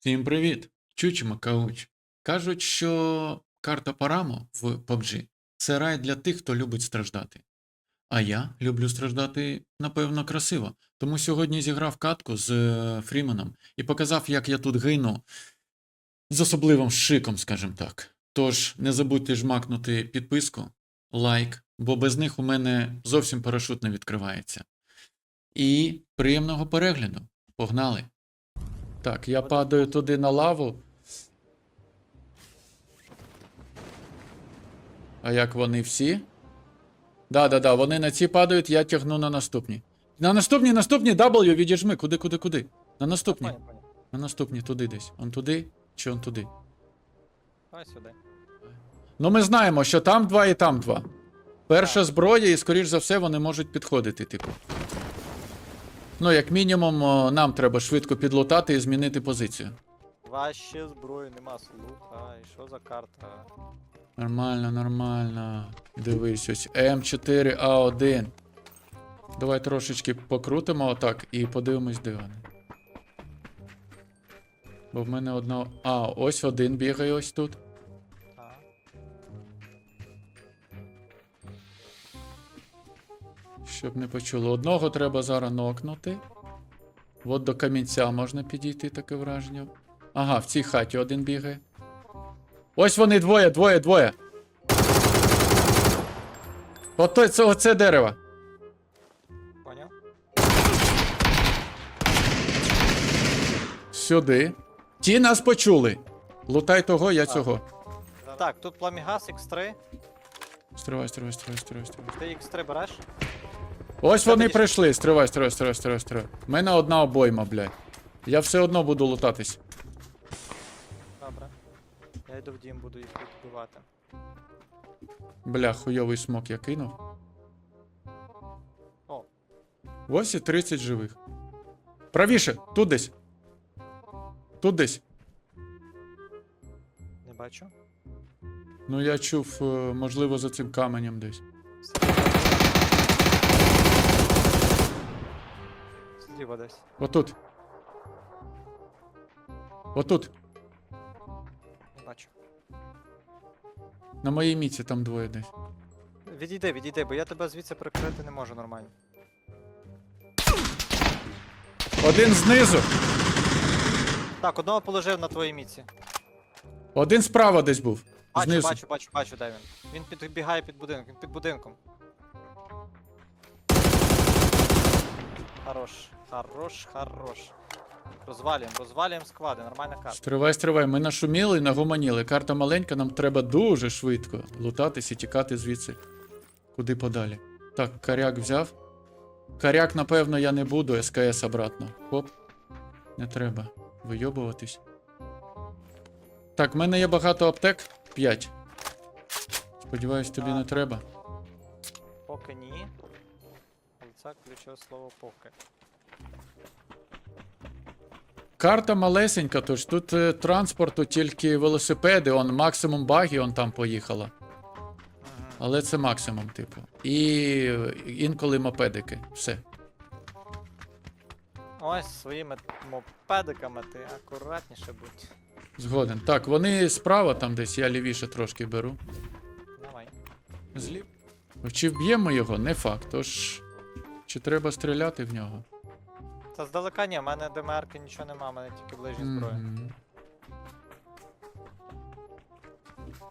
Всім привіт! Чуч Макауч. Кажуть, що карта Парамо в PUBG – це рай для тих, хто любить страждати. А я люблю страждати, напевно, красиво. Тому сьогодні зіграв катку з е, Фріменом і показав, як я тут гину з особливим шиком, скажімо так. Тож не забудьте жмакнути підписку, лайк, бо без них у мене зовсім парашут не відкривається. І приємного перегляду. Погнали! Так, я падаю туди на лаву. А як вони всі? Да, да, да, вони на ці падають, я тягну на наступні. На наступні, наступні W відіжми. Куди, куди, куди? На наступні. На наступні, туди десь. Он туди чи он туди? Давай сюди. Ну, ми знаємо, що там два і там два. Перша зброя, і, скоріш за все, вони можуть підходити, типу. Ну, як мінімум, о, нам треба швидко підлутати і змінити позицію. Важче зброї, нема слуха. І що за карта? Нормально, нормально. Дивись, ось М4А1. Давай трошечки покрутимо отак і подивимось, де вони. Бо в мене одна. А, ось один бігає ось тут. Щоб не почуло. Одного треба зараз нокнути. От до камінця можна підійти, таке враження. Ага, в цій хаті один бігає. Ось вони двоє, двоє, двоє. Ото це, оце дерево. Поняв? Сюди. Ті нас почули. Лутай того, я цього. Так, тут пламігас X3. Стривай, стривай, стривай, стривай, стривай. Ти X3 береш? Ось вони прийшли. Стривай, стривай, стривай, стривай, стривай. У мене одна обойма, блядь. Я все одно буду лутатись. Добре. Я йду в дім, буду їх відбивати. Бля, хуйовий смок я кинув. О. Ось і 30 живих. Правіше, тут десь. Тут десь. Не бачу. Ну я чув, е, можливо, за цим каменем десь. Зліва десь. Отут. Отут. Не бачу. На моїй міці там двоє десь. Відійди, відійди, бо я тебе звідси прикрити не можу нормально. Один знизу, Так, одного положив на твоїй міці. один справа десь був. Бачу, Знизу. бачу, бачу, бачу, де він. Він підбігає під будинком, він під будинком. Хорош, хорош, хорош. Розвалюємо, розвалюємо склади, нормальна карта. Стривай, стривай, ми нашуміли і нагуманіли. Карта маленька, нам треба дуже швидко лутатись і тікати звідси. Куди подалі. Так, каряк взяв. Каряк, напевно, я не буду, СКС обратно. Хоп. Не треба вийобуватись. Так, в мене є багато аптек. 5. Сподіваюсь, тобі не треба. Поки ні. Це ключове слово поки. Карта малесенька, тож тут е, транспорту тільки велосипеди, он максимум багі, он там поїхала. Але це максимум, типу. І е, інколи мопедики. Все. Ось своїми мопедиками ти акуратніше будь. Згоден. Так, вони справа там десь, я лівіше трошки беру. Давай. Зліп. Чи вб'ємо його? Не факт. Тож. Чи треба стріляти в нього? Та здалека ні, в мене ДМРки нічого нема, в мене тільки ближні зброї. Мгм.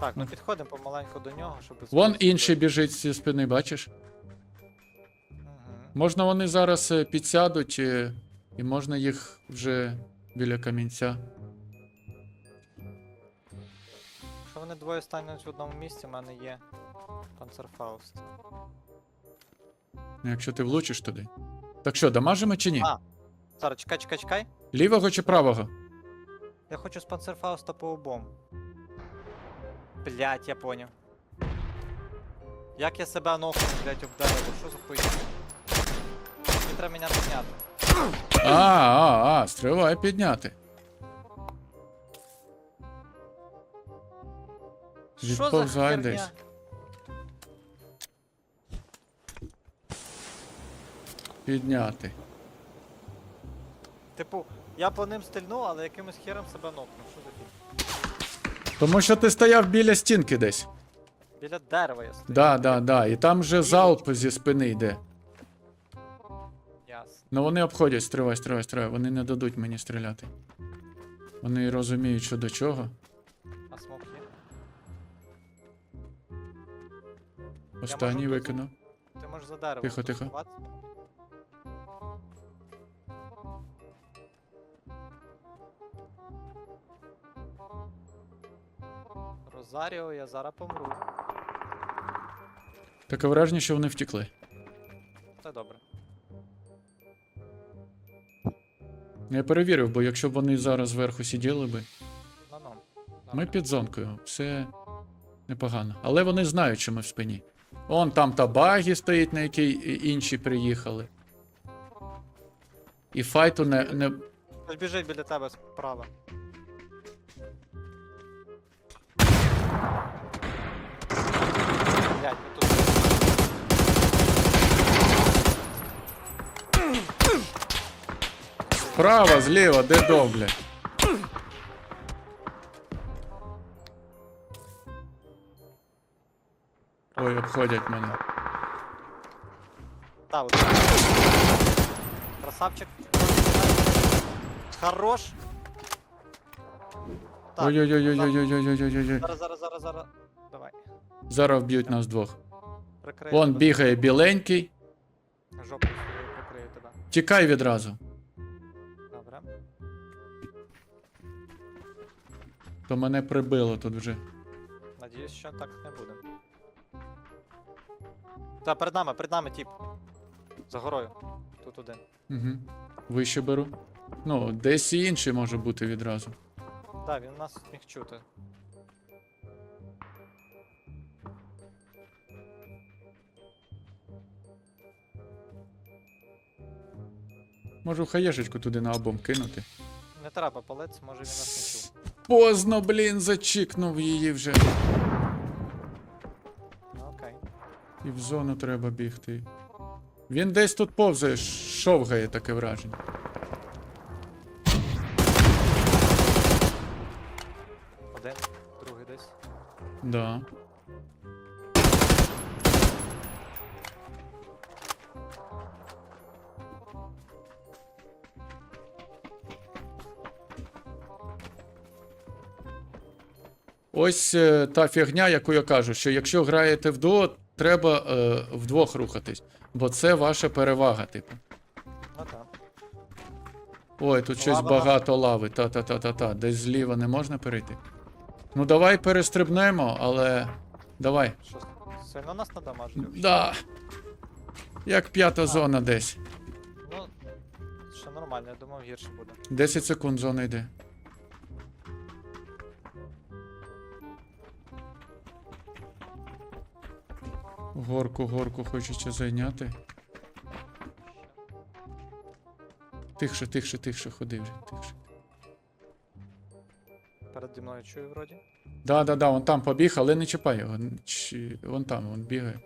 Так, ну підходимо помаленьку до нього, щоб. Вон інший біжить зі спини, бачиш? Угу. Можна вони зараз е, підсядуть, е, і можна їх вже біля камінця. Якщо вони двоє стануть в одному місці, в мене є Панцерфауст. Ну, Якщо ти влучиш туди. Так що, дамажимо чи ні? А. Зараз, чекай, чекай, чекай. Лівого чи правого? Я хочу з Панцерфауста по обом. Блять, я поняв. Як я себе ногом, блять, обдарив, що за хуйня? Мені треба мене підняти. А, а, а, стривай підняти. Що за Відповзай херня? десь. Підняти. Типу, я по ним стрільну, але якимось хером себе нокнув. Що за? Тому що ти стояв біля стінки десь. Біля дерева я стою. Да, да, да. І там вже залп зі спини йде. Ясно. Ну вони обходять, стривай, стривай, стривай. Вони не дадуть мені стріляти. Вони розуміють, що до чого. А смок є? Останній можу тут- викинув. Ти можеш за деревом. Тихо, тихо. сховатися. Розаріо, я зараз помру. Таке враження, що вони втекли. Це добре. Я перевірив, бо якщо б вони зараз зверху сиділи би. Ну ну. Ми під зонкою, все непогано. Але вони знають, що ми в спині. Он там та багі стоїть, на якій інші приїхали. І файту не. не... Біжить біля тебе справа. Блять, ми тут. Справа, зліва, де довбля. Ой, обходять мене. Та, от. Красавчик. Хорош. Так, Ой-ой-ой-ой-ой-ой-ой-ой-ой. Зараз, зараз, зараз, зараз. Зараз вб'ють нас двох. Прикрию. Вон тебе. бігає біленький. Жопу свою прикрию тебе. Тікай відразу. Добре. То мене прибило тут вже. Надіюсь, що так не буде. Та, перед нами, перед нами, тип. За горою. Тут один. Угу. Вище беру. Ну, десь і інший може бути відразу. Так, він нас міг чути. Можу хаєшечку туди на обом кинути. Не треба палець, може він нас не чув. Поздно, блін, зачікнув її вже. Ну окей. І в зону треба бігти. Він десь тут повзає, шовгає таке враження. Один, другий десь. Да. Ось е, та фігня, яку я кажу, що якщо граєте в дуо, треба е, вдвох рухатись, бо це ваша перевага, типу. Ну так. Ой, тут щось Лава. багато лави. Та-та-та-та-та. Десь зліва не можна перейти. Ну давай перестрибнемо, але. Давай. Що сильно нас надамажили? Да. Як п'ята зона десь. Ну, ще нормально, я думав гірше буде. 10 секунд зона йде. Горку, горку хочеться зайняти. Тихше, тихше, тихше, ходи вже, тихше. Переді мною чую вроді. Да, да, да, вон там побіг, але не чіпай його. Чи... Вон там, він бігає.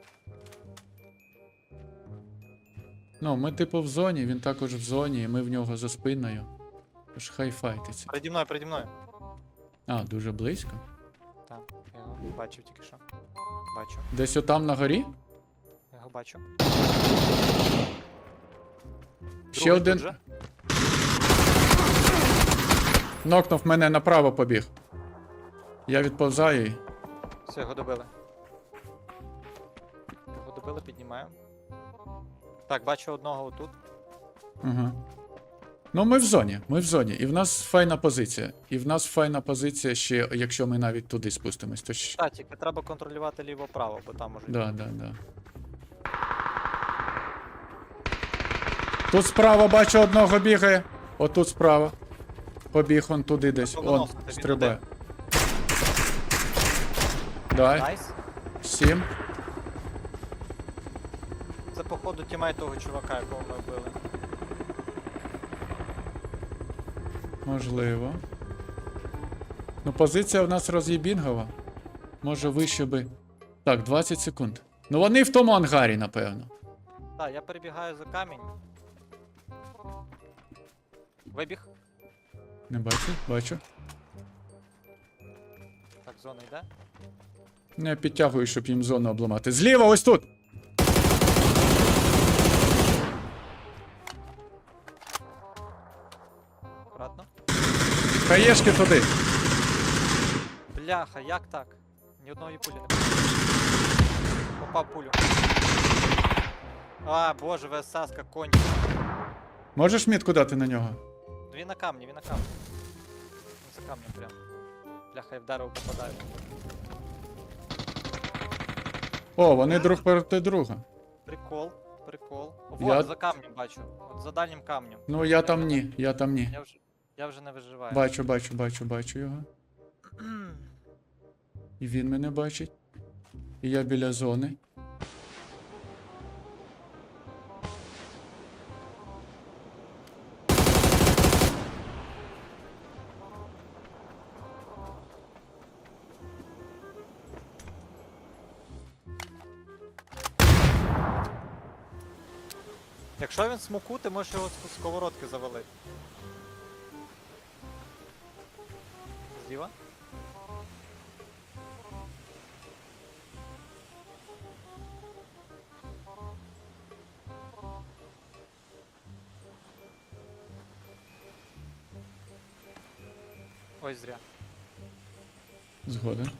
Ну, ми типу в зоні, він також в зоні, і ми в нього за спиною. Тож хай файтиться. Переді мною, переді мною. А, дуже близько. Так, я бачив тільки що. Бачу. Десь отам на горі? Я його бачу. Ще Другий один тут же. нокнув мене направо побіг. Я відповзаю. і- Все, його добили. Його добили, піднімаю. Так, бачу одного отут. Ага. Ну, ми в зоні, ми в зоні. І в нас файна позиція. І в нас файна позиція ще, якщо ми навіть туди спустимось, то. Так, тільки треба контролювати ліво-право, бо там може. Да, да, да. Тут справа бачу одного бігає. Отут справа. Побіг он туди десь. Он виносити, він стрибає. Дай. Найс. Сім. Це походу тімей того чувака, якого ми вбили. Можливо. Ну, позиція в нас роз'єбінгова. Може вище би. Так, 20 секунд. Ну вони в тому ангарі, напевно. Так, я перебігаю за камінь. Вибіг. Не бачу, бачу. Так, зона йде. Не підтягую, щоб їм зону обламати. Зліва, ось тут! Хаєшки туди. Бляха, як так? Ні одної пулі не. Попав пулю. А, боже, ВСС-ка конь. Можеш мітку дати на нього? Ну він на камні, він на камні. Він за камнем прям. Бляха, я в дерево попадаю. О, вони друг проти друга. Прикол, прикол. О, Я- Вот, за камнем бачу. От за дальнім камнем. Ну я там ні, я там ні. Я вже, я вже не виживаю. Бачу, бачу, бачу, бачу його. І він мене бачить. І я біля зони. Якщо він смоку, ти можеш його з сковородки завалити. Зліва? Ой, зря. Згоден.